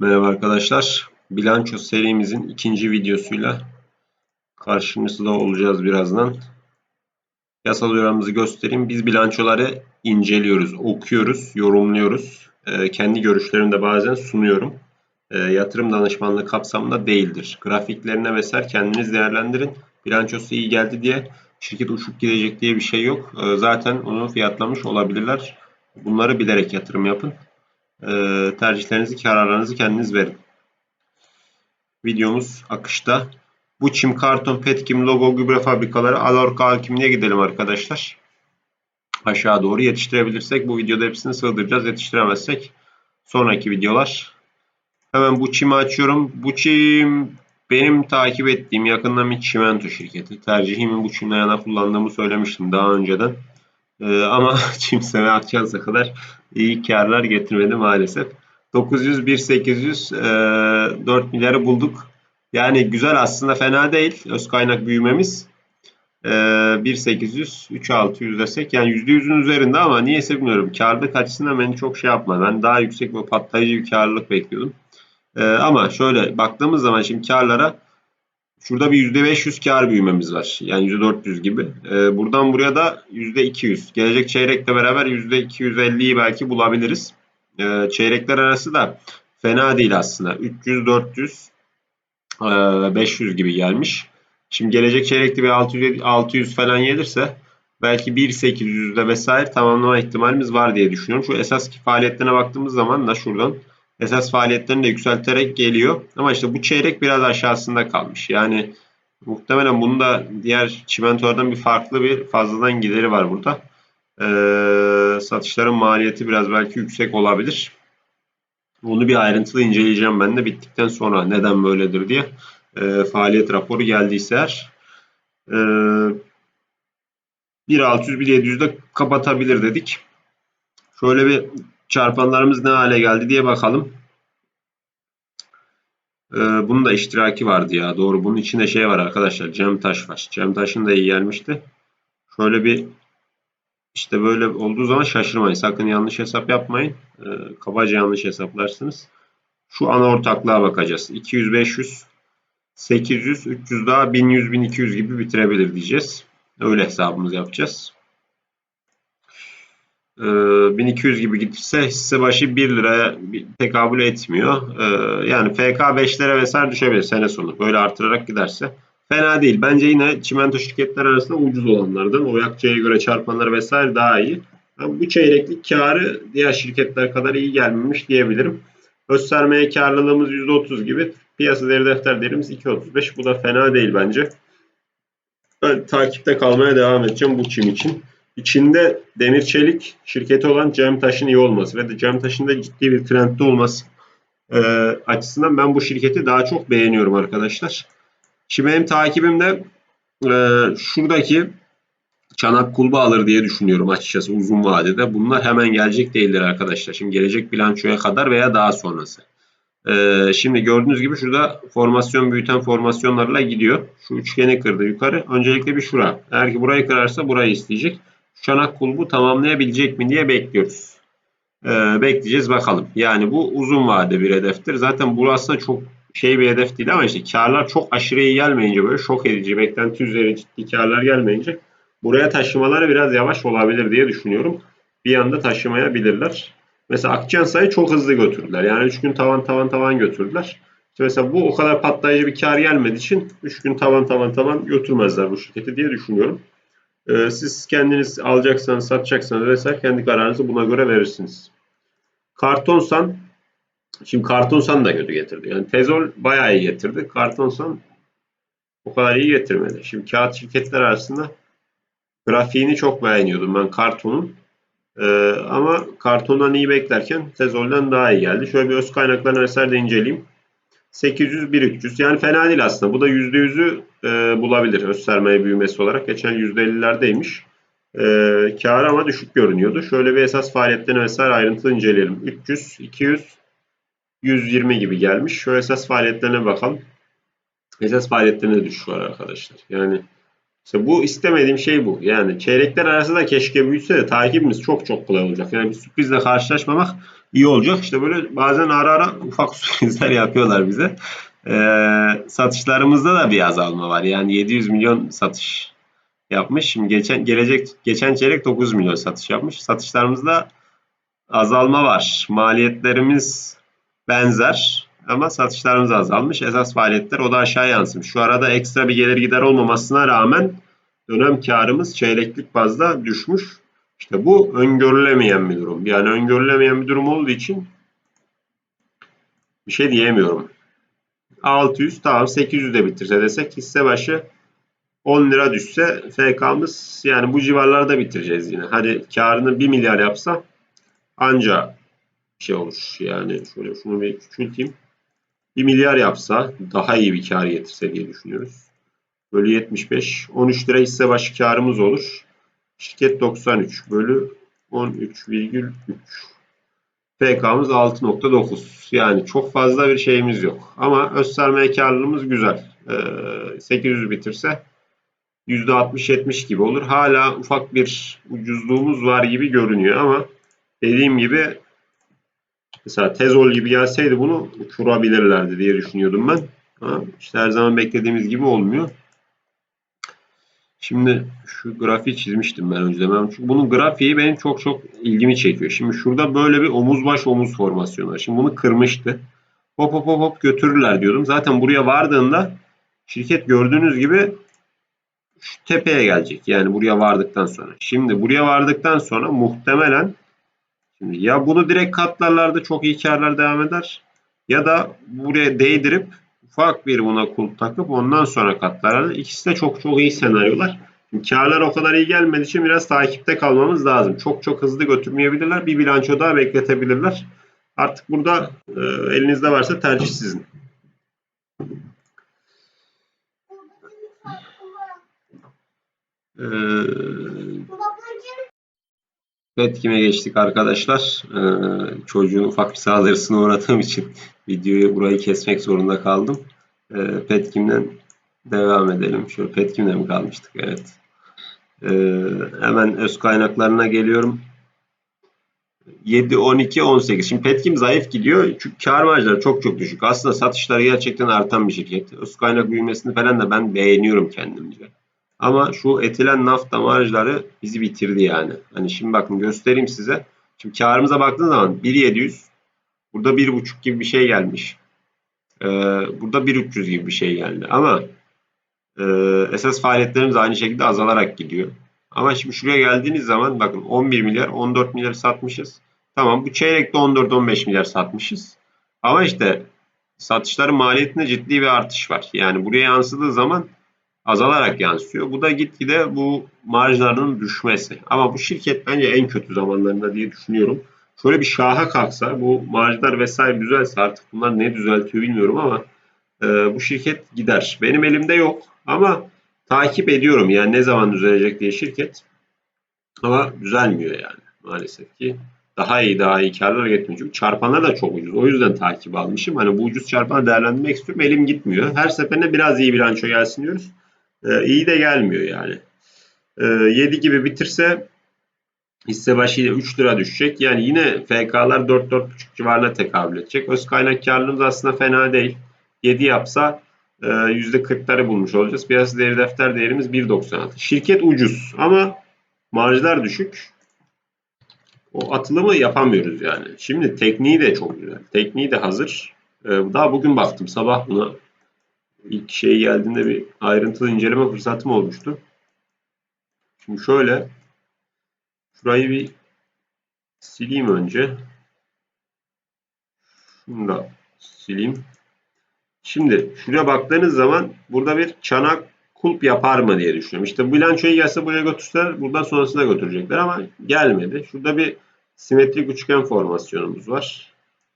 Merhaba arkadaşlar. Bilanço serimizin ikinci videosuyla karşınızda olacağız birazdan. Yasal uyarımızı göstereyim. Biz bilançoları inceliyoruz, okuyoruz, yorumluyoruz. Ee, kendi görüşlerimi de bazen sunuyorum. Ee, yatırım danışmanlığı kapsamında değildir. Grafiklerine vesaire kendiniz değerlendirin. Bilançosu iyi geldi diye şirket uçup gidecek diye bir şey yok. Ee, zaten onu fiyatlamış olabilirler. Bunları bilerek yatırım yapın. Ee, tercihlerinizi, kararlarınızı kendiniz verin. Videomuz akışta. Bu çim, karton, petkim, logo, gübre fabrikaları, Alorka Alkimli'ye gidelim arkadaşlar. Aşağı doğru yetiştirebilirsek bu videoda hepsini sığdıracağız. Yetiştiremezsek sonraki videolar. Hemen bu çimi açıyorum. Bu çim benim takip ettiğim yakından bir çimento şirketi. Tercihimi bu çimle yana kullandığımı söylemiştim daha önceden. Ee, ama çimseme akçansa kadar iyi karlar getirmedi maalesef. 900, 1800, e, 4 milyarı bulduk. Yani güzel aslında fena değil öz kaynak büyümemiz. E, 1800, 3600 desek yani %100'ün üzerinde ama niyeyse bilmiyorum. Karlılık açısından beni çok şey yapma. Ben daha yüksek ve patlayıcı bir karlılık bekliyordum. E, ama şöyle baktığımız zaman şimdi karlara Şurada bir %500 kar büyümemiz var. Yani %400 gibi. Ee, buradan buraya da %200. Gelecek çeyrekle beraber %250'yi belki bulabiliriz. Ee, çeyrekler arası da fena değil aslında. 300, 400, e, 500 gibi gelmiş. Şimdi gelecek çeyrekte bir 600, 600 falan gelirse belki 1.800'de vesaire tamamlama ihtimalimiz var diye düşünüyorum. Şu esas faaliyetlerine baktığımız zaman da şuradan esas faaliyetlerini de yükselterek geliyor. Ama işte bu çeyrek biraz aşağısında kalmış. Yani muhtemelen bunda diğer çimentolardan bir farklı bir fazladan gideri var burada. Ee, satışların maliyeti biraz belki yüksek olabilir. Onu bir ayrıntılı inceleyeceğim ben de bittikten sonra neden böyledir diye. E, faaliyet raporu geldiyse eğer. E, 1.600-1.700'de kapatabilir dedik. Şöyle bir çarpanlarımız ne hale geldi diye bakalım. Ee, bunun da iştiraki vardı ya. Doğru. Bunun içinde şey var arkadaşlar. Cem Taş var. Cem Taş'ın da iyi gelmişti. Şöyle bir işte böyle olduğu zaman şaşırmayın. Sakın yanlış hesap yapmayın. Ee, kabaca yanlış hesaplarsınız. Şu ana ortaklığa bakacağız. 200, 500, 800, 300 daha 1100, 1200 gibi bitirebilir diyeceğiz. Öyle hesabımızı yapacağız. 1200 ee, gibi giderse hisse başı 1 liraya tekabül etmiyor. Ee, yani FK 5 lira vesaire düşebilir sene sonu. Böyle artırarak giderse. Fena değil. Bence yine çimento şirketler arasında ucuz olanlardan. O göre çarpanları vesaire daha iyi. bu çeyreklik karı diğer şirketler kadar iyi gelmemiş diyebilirim. Öz sermaye karlılığımız %30 gibi. Piyasa değeri defter değerimiz 2.35. Bu da fena değil bence. Ben takipte kalmaya devam edeceğim bu çim için. İçinde demir çelik şirketi olan Cem Taş'ın iyi olması ve de Cem Taş'ın da ciddi bir trendde olması e, açısından ben bu şirketi daha çok beğeniyorum arkadaşlar. Şimdi benim takibimde e, şuradaki çanak kulba alır diye düşünüyorum açıkçası uzun vadede. Bunlar hemen gelecek değildir arkadaşlar. Şimdi gelecek bilançoya kadar veya daha sonrası. Ee, şimdi gördüğünüz gibi şurada formasyon büyüten formasyonlarla gidiyor. Şu üçgeni kırdı yukarı. Öncelikle bir şura. Eğer ki burayı kırarsa burayı isteyecek çanak kulbu tamamlayabilecek mi diye bekliyoruz. Ee, bekleyeceğiz bakalım. Yani bu uzun vade bir hedeftir. Zaten bu aslında çok şey bir hedef değil ama işte karlar çok aşırı iyi gelmeyince böyle şok edici, beklenti üzeri ciddi karlar gelmeyince buraya taşımaları biraz yavaş olabilir diye düşünüyorum. Bir anda taşımayabilirler. Mesela Akçansa'yı çok hızlı götürdüler. Yani 3 gün tavan tavan tavan götürdüler. İşte mesela bu o kadar patlayıcı bir kar gelmediği için 3 gün tavan tavan tavan götürmezler bu şirketi diye düşünüyorum. Ee, siz kendiniz alacaksanız, satacaksanız vesaire kendi kararınızı buna göre verirsiniz. Kartonsan, şimdi Kartonsan da kötü getirdi. Yani Tezol bayağı iyi getirdi. Kartonsan o kadar iyi getirmedi. Şimdi kağıt şirketler arasında grafiğini çok beğeniyordum ben kartonun. Ee, ama kartondan iyi beklerken Tezol'den daha iyi geldi. Şöyle bir öz kaynaklarını vesaire de inceleyeyim. 800 1300 yani fena değil aslında. Bu da %100'ü e, bulabilir öz sermaye büyümesi olarak. Geçen %50'lerdeymiş. E, kar ama düşük görünüyordu. Şöyle bir esas faaliyetlerini vesaire ayrıntılı inceleyelim. 300, 200, 120 gibi gelmiş. Şu esas faaliyetlerine bakalım. Esas faaliyetlerine düşüş var arkadaşlar. Yani İşte bu istemediğim şey bu. Yani çeyrekler arasında keşke büyütse de takibimiz çok çok kolay olacak. Yani bir sürprizle karşılaşmamak iyi olacak. İşte böyle bazen ara ara ufak sürprizler yapıyorlar bize. Ee, satışlarımızda da bir azalma var. Yani 700 milyon satış yapmış. Şimdi geçen gelecek geçen çeyrek 9 milyon satış yapmış. Satışlarımızda azalma var. Maliyetlerimiz benzer ama satışlarımız azalmış. Esas faaliyetler o da aşağı yansımış. Şu arada ekstra bir gelir gider olmamasına rağmen dönem karımız çeyreklik bazda düşmüş. İşte bu öngörülemeyen bir durum. Yani öngörülemeyen bir durum olduğu için bir şey diyemiyorum. 600 tamam 800 de bitirse desek hisse başı 10 lira düşse FK'mız yani bu civarlarda bitireceğiz yine. Hadi karını 1 milyar yapsa anca şey olur. Yani şöyle şunu bir küçülteyim. 1 milyar yapsa daha iyi bir kar getirse diye düşünüyoruz. Bölü 75. 13 lira hisse başı karımız olur. Şirket 93 bölü 13,3. PK'mız 6.9. Yani çok fazla bir şeyimiz yok. Ama öz sermaye karlılığımız güzel. Ee, 800 bitirse %60-70 gibi olur. Hala ufak bir ucuzluğumuz var gibi görünüyor ama dediğim gibi mesela Tezol gibi gelseydi bunu uçurabilirlerdi diye düşünüyordum ben. Ha, işte her zaman beklediğimiz gibi olmuyor. Şimdi şu grafiği çizmiştim ben önceden. Ben çünkü bunun grafiği benim çok çok ilgimi çekiyor. Şimdi şurada böyle bir omuz baş omuz formasyonu var. Şimdi bunu kırmıştı. Hop hop hop hop götürürler diyordum. Zaten buraya vardığında şirket gördüğünüz gibi şu tepeye gelecek. Yani buraya vardıktan sonra. Şimdi buraya vardıktan sonra muhtemelen şimdi ya bunu direkt katlarlarda çok iyi karlar devam eder ya da buraya değdirip ufak bir buna kulp takıp ondan sonra katlarlar. İkisi de çok çok iyi senaryolar. Karlar o kadar iyi gelmediği için biraz takipte kalmamız lazım. Çok çok hızlı götürmeyebilirler. Bir bilanço daha bekletebilirler. Artık burada e, elinizde varsa tercih sizin. Ee, Petkim'e geçtik arkadaşlar. Ee, çocuğun ufak bir saldırısına uğradığım için videoyu burayı kesmek zorunda kaldım. Ee, Petkim'den devam edelim. Şöyle Petkim'de mi kalmıştık? Evet. Ee, hemen öz kaynaklarına geliyorum. 7, 12, 18. Şimdi Petkim zayıf gidiyor. Çünkü kar marjları çok çok düşük. Aslında satışları gerçekten artan bir şirket. Öz kaynak büyümesini falan da ben beğeniyorum kendimce. Ama şu etilen nafta marjları bizi bitirdi yani. Hani şimdi bakın göstereyim size. Şimdi karımıza baktığınız zaman 1.700 burada 1.5 gibi bir şey gelmiş. Ee, burada 1.300 gibi bir şey geldi. Ama e, esas faaliyetlerimiz aynı şekilde azalarak gidiyor. Ama şimdi şuraya geldiğiniz zaman bakın 11 milyar 14 milyar satmışız. Tamam bu çeyrekte 14-15 milyar satmışız. Ama işte satışların maliyetinde ciddi bir artış var. Yani buraya yansıdığı zaman azalarak yansıyor. Bu da gitgide bu marjlarının düşmesi. Ama bu şirket bence en kötü zamanlarında diye düşünüyorum. Şöyle bir şaha kalksa bu marjlar vesaire düzelse artık bunlar ne düzeltiyor bilmiyorum ama e, bu şirket gider. Benim elimde yok ama takip ediyorum yani ne zaman düzelecek diye şirket. Ama düzelmiyor yani maalesef ki. Daha iyi daha iyi karlar getiriyor. Çünkü çarpanlar da çok ucuz. O yüzden takip almışım. Hani bu ucuz çarpanı değerlendirmek istiyorum. Elim gitmiyor. Her seferinde biraz iyi bilanço gelsin diyoruz. Ee, iyi de gelmiyor yani. Ee, 7 gibi bitirse hisse başı 3 lira düşecek. Yani yine FK'lar 4-4,5 civarına tekabül edecek. Öz kaynak karlılığımız aslında fena değil. 7 yapsa e, %40'ları bulmuş olacağız. Piyasa değeri defter değerimiz 1.96. Şirket ucuz ama marjlar düşük. O atılımı yapamıyoruz yani. Şimdi tekniği de çok güzel. Tekniği de hazır. Ee, daha bugün baktım sabah buna ilk şey geldiğinde bir ayrıntılı inceleme fırsatım olmuştu. Şimdi şöyle şurayı bir sileyim önce. Şunu da sileyim. Şimdi şuraya baktığınız zaman burada bir çanak kulp yapar mı diye düşünüyorum. İşte bilançoyu gelse buraya götürseler buradan sonrasına götürecekler ama gelmedi. Şurada bir simetrik üçgen formasyonumuz var.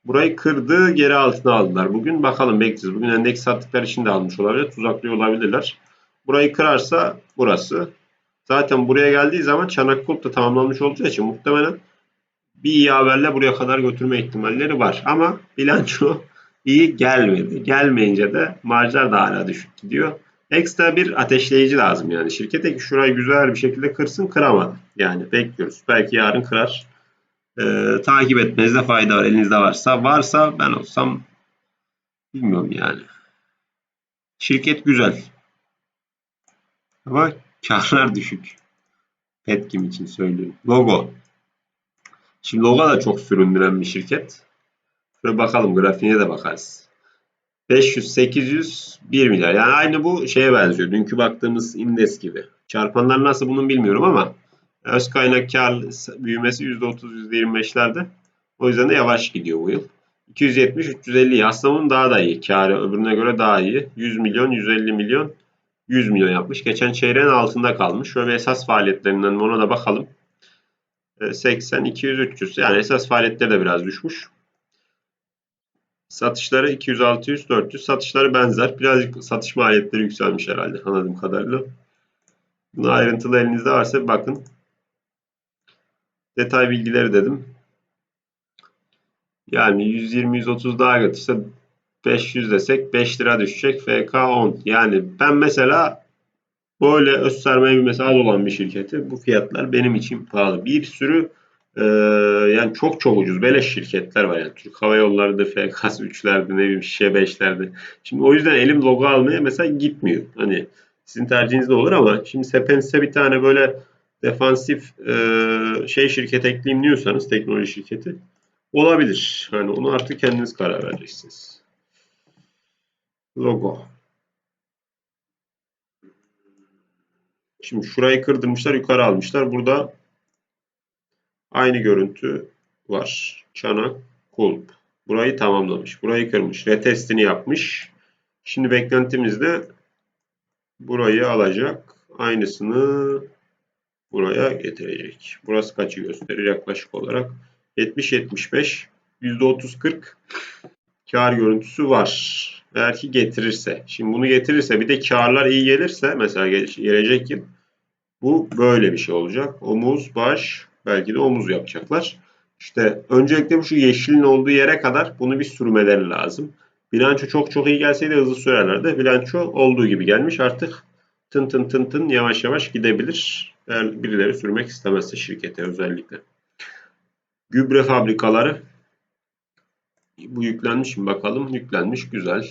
Burayı kırdı, geri altına aldılar. Bugün bakalım bekleyeceğiz. Bugün endeks sattıklar için de almış olabilir. Tuzaklıyor olabilirler. Burayı kırarsa burası. Zaten buraya geldiği zaman çanak kulp da tamamlanmış olacağı için muhtemelen bir iyi haberle buraya kadar götürme ihtimalleri var. Ama bilanço iyi gelmedi. Gelmeyince de marjlar da hala düşük gidiyor. ekstra bir ateşleyici lazım yani. Şirkete ki şurayı güzel bir şekilde kırsın kıramadı. Yani bekliyoruz. Belki yarın kırar. Ee, takip etmenizde fayda var. Elinizde varsa. Varsa ben olsam bilmiyorum yani. Şirket güzel. Ama karlar düşük. Petkim için söylüyorum. Logo. Şimdi logo da çok süründüren bir şirket. Şöyle bakalım grafiğine de bakarız. 500, 800, 1 milyar. Yani aynı bu şeye benziyor. Dünkü baktığımız indes gibi. Çarpanlar nasıl bunun bilmiyorum ama öz kaynak kar büyümesi %30, %25'lerde. O yüzden de yavaş gidiyor bu yıl. 270, 350 aslında bunun daha da iyi. Karı öbürüne göre daha iyi. 100 milyon, 150 milyon, 100 milyon yapmış. Geçen çeyreğin altında kalmış. Şöyle esas faaliyetlerinden ona da bakalım. 80, 200, 300. Yani esas faaliyetleri de biraz düşmüş. Satışları 200, 600, 400. Satışları benzer. Birazcık satış maliyetleri yükselmiş herhalde anladığım kadarıyla. Bunu ayrıntılı elinizde varsa bakın. Detay bilgileri dedim. Yani 120-130 daha götürse 500 desek 5 lira düşecek. FK 10. Yani ben mesela böyle öz sermaye büyümesi az olan bir şirketi bu fiyatlar benim için pahalı. Bir sürü ee, yani çok çok ucuz beleş şirketler var yani Türk Hava Yolları'da FKS 3'lerde ne bileyim şişe 5'lerde. Şimdi o yüzden elim logo almaya mesela gitmiyor. Hani sizin tercihiniz de olur ama şimdi Sepens'e bir tane böyle defansif e, şey şirket ekleyeyim diyorsanız teknoloji şirketi olabilir. Hani onu artık kendiniz karar vereceksiniz. Logo. Şimdi şurayı kırdırmışlar, yukarı almışlar. Burada Aynı görüntü var. Çanak, kulp. Burayı tamamlamış. Burayı kırmış. Retestini yapmış. Şimdi beklentimiz de burayı alacak. Aynısını buraya getirecek. Burası kaçı gösterir yaklaşık olarak? 70-75 %30-40 kar görüntüsü var. Eğer ki getirirse. Şimdi bunu getirirse bir de karlar iyi gelirse mesela gelecek yıl bu böyle bir şey olacak. Omuz, baş, Belki de omuz yapacaklar. İşte öncelikle şu yeşilin olduğu yere kadar bunu bir sürmeleri lazım. Bilanço çok çok iyi gelseydi hızlı sürerlerdi. Bilanço olduğu gibi gelmiş. Artık tın tın tın tın yavaş yavaş gidebilir. Eğer birileri sürmek istemezse şirkete özellikle. Gübre fabrikaları bu yüklenmiş mi bakalım. Yüklenmiş güzel.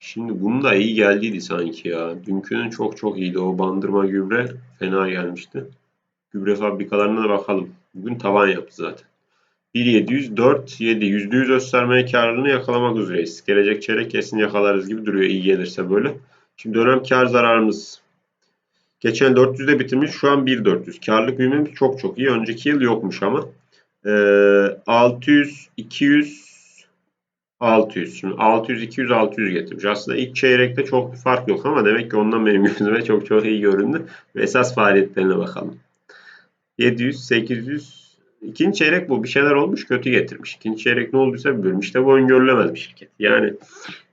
Şimdi bunun da iyi geldiydi sanki ya. Dünkünün çok çok iyiydi. O bandırma gübre fena gelmişti. Gübre fabrikalarına da bakalım. Bugün tavan yaptı zaten. 1.700, 4, 7. %100 öz sermaye karlılığını yakalamak üzereyiz. Gelecek çeyrek kesin yakalarız gibi duruyor iyi gelirse böyle. Şimdi dönem kar zararımız geçen 400'de bitirmiş. Şu an 1.400. Karlılık büyümemiz çok çok iyi. Önceki yıl yokmuş ama. Ee, 600, 200, 600. Şimdi 600, 200, 600 getirmiş. Aslında ilk çeyrekte çok bir fark yok ama demek ki ondan benim gözüme çok çok iyi göründü. Ve esas faaliyetlerine bakalım. 700, 800. İkinci çeyrek bu. Bir şeyler olmuş kötü getirmiş. İkinci çeyrek ne olduysa bilmiyorum. İşte bu öngörülemez bir şirket. Yani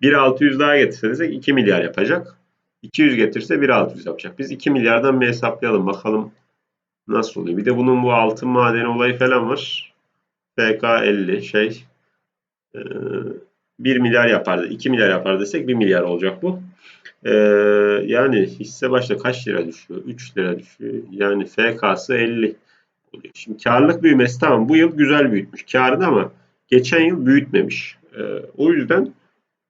1.600 daha getirse desek 2 milyar yapacak. 200 getirse 1.600 yapacak. Biz 2 milyardan bir hesaplayalım. Bakalım nasıl oluyor. Bir de bunun bu altın madeni olayı falan var. FK 50 şey 1 milyar yapardı. 2 milyar yapar desek 1 milyar olacak bu. Ee, yani hisse başta kaç lira düşüyor? 3 lira düşüyor. Yani FK'sı 50 oluyor. Şimdi karlılık büyümesi tamam bu yıl güzel büyütmüş. Karını ama geçen yıl büyütmemiş. Ee, o yüzden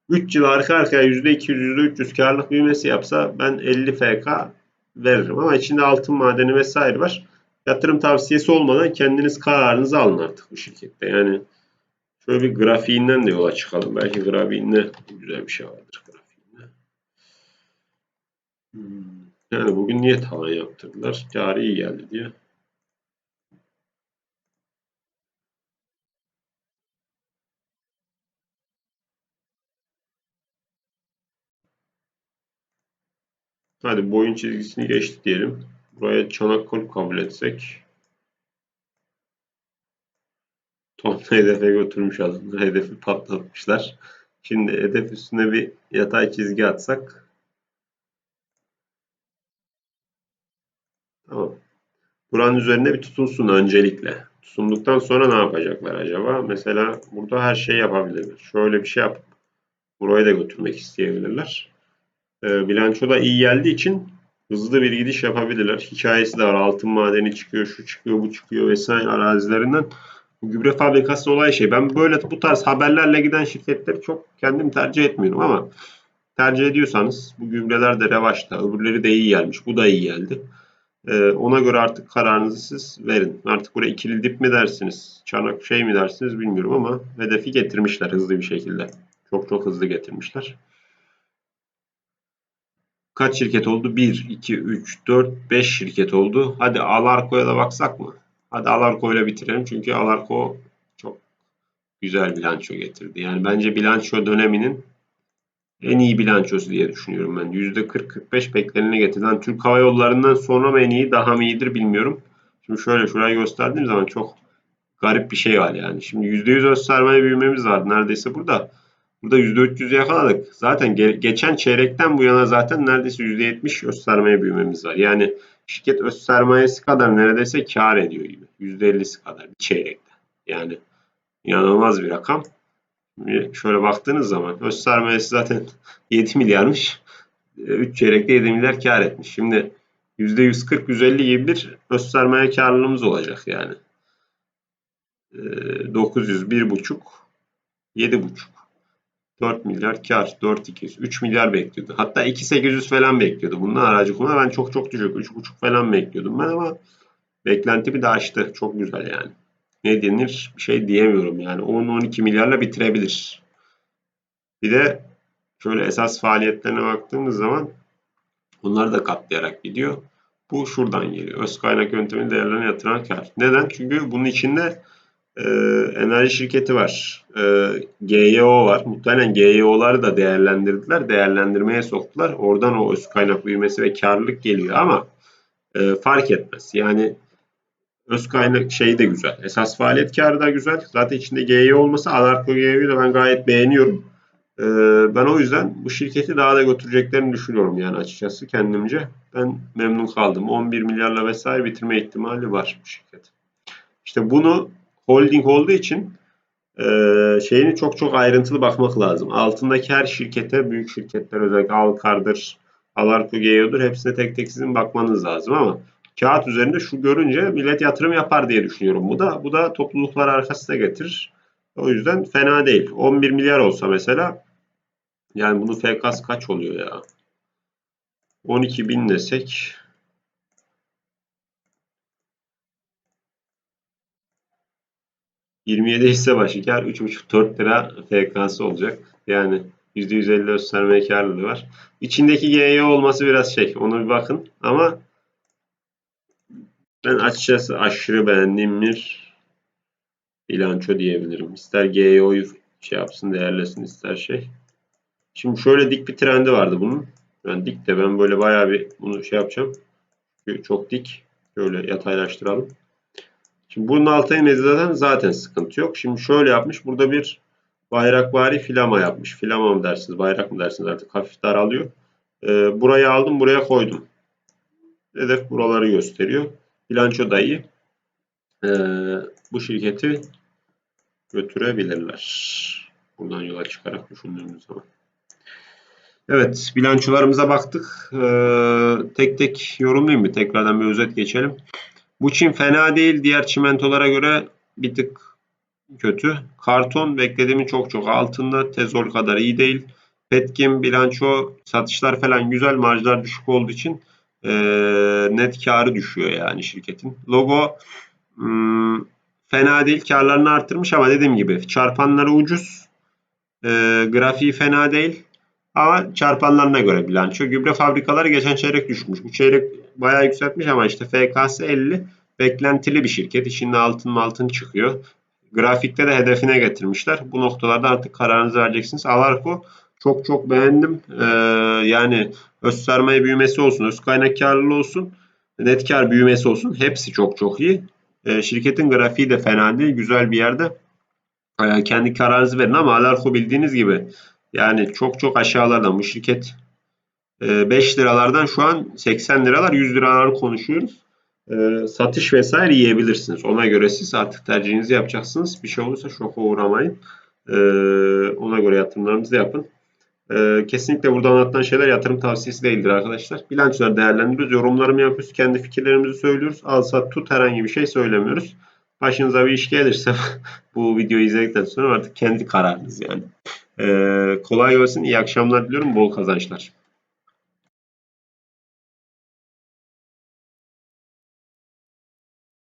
3 yıl arka arkaya %200, %300 karlılık büyümesi yapsa ben 50 FK veririm. Ama içinde altın madeni vesaire var. Yatırım tavsiyesi olmadan kendiniz kararınızı alın artık bu şirkette. Yani şöyle bir grafiğinden de yola çıkalım. Belki grafiğinde güzel bir şey vardır. Hmm. Yani bugün niye tavan yaptırdılar? Kârı iyi geldi diye. Hadi boyun çizgisini geçti diyelim. Buraya Çanakkale kabul etsek. Tonla hedefe götürmüş aslında. Hedefi patlatmışlar. Şimdi hedef üstüne bir yatay çizgi atsak Tamam. Buranın üzerine bir tutunsun öncelikle. Tutunduktan sonra ne yapacaklar acaba? Mesela burada her şeyi yapabilirler. Şöyle bir şey yapıp buraya da götürmek isteyebilirler. E, bilanço da iyi geldiği için hızlı bir gidiş yapabilirler. Hikayesi de var. Altın madeni çıkıyor, şu çıkıyor, bu çıkıyor vesaire arazilerinden. Bu gübre fabrikası olay şey. Ben böyle bu tarz haberlerle giden şirketleri çok kendim tercih etmiyorum ama tercih ediyorsanız bu gübreler de revaçta. Öbürleri de iyi gelmiş. Bu da iyi geldi. Ee, ona göre artık kararınızı siz verin. Artık buraya ikili dip mi dersiniz? Çanak şey mi dersiniz bilmiyorum ama hedefi getirmişler hızlı bir şekilde. Çok çok hızlı getirmişler. Kaç şirket oldu? 1, 2, 3, 4, 5 şirket oldu. Hadi Alarko'ya da baksak mı? Hadi Alarko ile bitirelim. Çünkü Alarko çok güzel bilanço getirdi. Yani bence bilanço döneminin en iyi bilançosu diye düşünüyorum ben. %40-45 beklenene getirilen Türk Hava Yolları'ndan sonra mı en iyi daha mı iyidir bilmiyorum. Şimdi şöyle şurayı gösterdiğim zaman çok garip bir şey var yani. Şimdi %100 öz sermaye büyümemiz var neredeyse burada. Burada %300'ü yakaladık. Zaten ge- geçen çeyrekten bu yana zaten neredeyse %70 öz sermaye büyümemiz var. Yani şirket öz sermayesi kadar neredeyse kar ediyor gibi. %50'si kadar bir çeyrekte. Yani inanılmaz bir rakam. Şöyle baktığınız zaman öz sermayesi zaten 7 milyarmış. 3 çeyrekte 7 milyar kar etmiş. Şimdi %140-150 gibi bir öz sermaye karlılığımız olacak yani. 900, 1,5, 7,5. 4 milyar kar, 4 200, 3 milyar bekliyordu. Hatta 2 800 falan bekliyordu. Bundan aracı konu ben çok çok düşük 3,5 falan bekliyordum ben ama beklentimi de aştı. Çok güzel yani. Ne denir? Bir şey diyemiyorum yani. 10-12 milyarla bitirebilir. Bir de şöyle esas faaliyetlerine baktığımız zaman bunları da katlayarak gidiyor. Bu şuradan geliyor. Öz kaynak yöntemini değerlerine yatıran kar. Neden? Çünkü bunun içinde e, enerji şirketi var. E, GYO var. Muhtemelen GYO'ları da değerlendirdiler. Değerlendirmeye soktular. Oradan o öz kaynak büyümesi ve karlılık geliyor ama e, fark etmez. Yani öz kaynak şey de güzel. Esas faaliyet karı da güzel. Zaten içinde GYO olması Alarko GYO'yu da ben gayet beğeniyorum. Ee, ben o yüzden bu şirketi daha da götüreceklerini düşünüyorum yani açıkçası kendimce. Ben memnun kaldım. 11 milyarla vesaire bitirme ihtimali var bu şirket. İşte bunu holding olduğu için e, şeyini çok çok ayrıntılı bakmak lazım. Altındaki her şirkete, büyük şirketler özellikle Alkar'dır, Alarko GEO'dur hepsine tek tek sizin bakmanız lazım ama kağıt üzerinde şu görünce millet yatırım yapar diye düşünüyorum. Bu da bu da topluluklar arkasına getirir. O yüzden fena değil. 11 milyar olsa mesela yani bunun FK'sı kaç oluyor ya? 12 bin desek ...27 hisse başı kar 3,5-4 lira FK'sı olacak. Yani %150 öz sermaye karlılığı var. İçindeki GEO olması biraz şey. Ona bir bakın. Ama ben açıkçası aşırı beğendiğim bir bilanço diyebilirim. İster GEO'yu şey yapsın değerlesin ister şey. Şimdi şöyle dik bir trendi vardı bunun. Yani dik de ben böyle bayağı bir bunu şey yapacağım. Çok dik. Şöyle yataylaştıralım. Şimdi bunun altına inmesi zaten, zaten sıkıntı yok. Şimdi şöyle yapmış. Burada bir bayrakvari filama yapmış. Filama mı dersiniz, bayrak mı dersiniz artık hafif daralıyor. Ee, burayı aldım, buraya koydum. Hedef buraları gösteriyor. Bilanço da iyi. Ee, bu şirketi götürebilirler. Buradan yola çıkarak düşündüğümüz zaman. Evet, bilançolarımıza baktık. Ee, tek tek yorumlayayım mı? Tekrardan bir özet geçelim. Bu Çin fena değil. Diğer çimentolara göre bir tık kötü. Karton beklediğimin çok çok altında. Tezol kadar iyi değil. Petkim, bilanço, satışlar falan güzel. Marjlar düşük olduğu için e, net karı düşüyor yani şirketin. Logo hmm, fena değil. Karlarını arttırmış ama dediğim gibi çarpanları ucuz. E, grafiği fena değil. Ama çarpanlarına göre bilanço. Gübre fabrikaları geçen çeyrek düşmüş. Bu çeyrek bayağı yükseltmiş ama işte FKS 50 beklentili bir şirket. İçinde altın altın çıkıyor. Grafikte de hedefine getirmişler. Bu noktalarda artık kararınızı vereceksiniz. Alarko çok çok beğendim. Ee, yani öz sermaye büyümesi olsun, öz kaynak karlılığı olsun, net kar büyümesi olsun. Hepsi çok çok iyi. Ee, şirketin grafiği de fena değil. Güzel bir yerde. Ee, kendi kararınızı verin ama Alarko bildiğiniz gibi yani çok çok aşağılardan bu şirket 5 e, liralardan şu an 80 liralar 100 liralar konuşuyoruz. E, satış vesaire yiyebilirsiniz. Ona göre siz artık tercihinizi yapacaksınız. Bir şey olursa şoka uğramayın. E, ona göre yatırımlarınızı yapın. Ee, kesinlikle burada anlatılan şeyler yatırım tavsiyesi değildir arkadaşlar. Bilançoları değerlendiriyoruz, yorumlarımı yapıyoruz, kendi fikirlerimizi söylüyoruz. Al sat tut herhangi bir şey söylemiyoruz. Başınıza bir iş gelirse bu videoyu izledikten sonra artık kendi kararınız yani. Ee, kolay gelsin, iyi akşamlar diliyorum, bol kazançlar.